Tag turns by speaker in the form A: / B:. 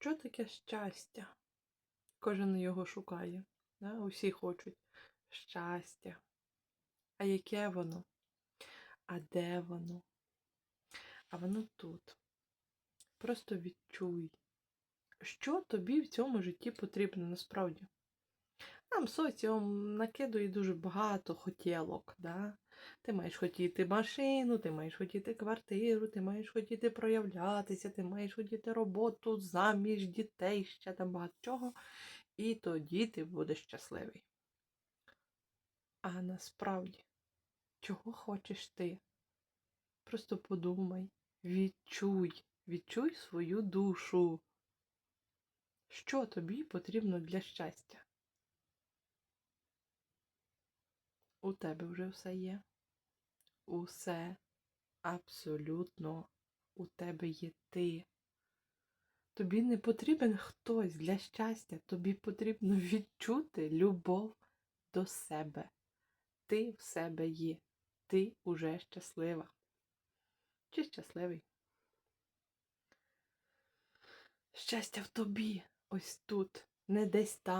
A: Що таке щастя? Кожен його шукає. Да? Усі хочуть щастя. А яке воно? А де воно? А воно тут. Просто відчуй, що тобі в цьому житті потрібно насправді. Нам соціум накидує дуже багато хотілок. Да? Ти маєш хотіти машину, ти маєш хотіти квартиру, ти маєш хотіти проявлятися, ти маєш хотіти роботу, заміж, дітей, ще там багато чого. І тоді ти будеш щасливий. А насправді, чого хочеш ти? Просто подумай, відчуй, відчуй свою душу. Що тобі потрібно для щастя? У тебе вже все є. Усе абсолютно у тебе є ти. Тобі не потрібен хтось для щастя, тобі потрібно відчути любов до себе. Ти в себе є. Ти уже щаслива. Чи щасливий? Щастя в тобі, ось тут, не десь там.